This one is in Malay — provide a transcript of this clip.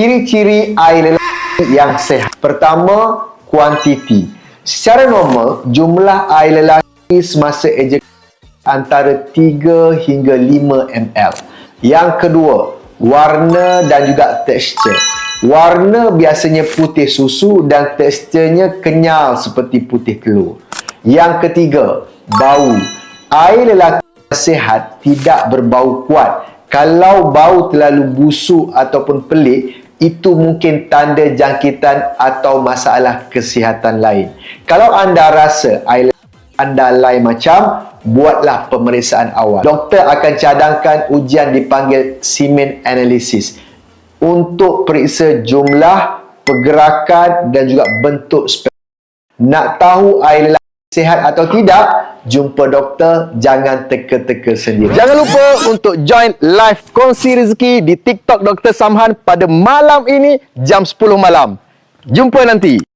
Ciri-ciri air lelaki yang sehat. Pertama, kuantiti. Secara normal, jumlah air lelaki semasa ejakulasi antara 3 hingga 5 ml. Yang kedua, warna dan juga tekstur. Warna biasanya putih susu dan teksturnya kenyal seperti putih telur. Yang ketiga, bau. Air lelaki sihat tidak berbau kuat. Kalau bau terlalu busuk ataupun pelik, itu mungkin tanda jangkitan atau masalah kesihatan lain. Kalau anda rasa anda lain macam, buatlah pemeriksaan awal. Doktor akan cadangkan ujian dipanggil semen analysis untuk periksa jumlah, pergerakan dan juga bentuk sperma. Nak tahu air lelaki sihat atau tidak? Jumpa doktor, jangan teka-teka sendiri. Jangan lupa untuk join live kongsi rezeki di TikTok Dr. Samhan pada malam ini jam 10 malam. Jumpa nanti.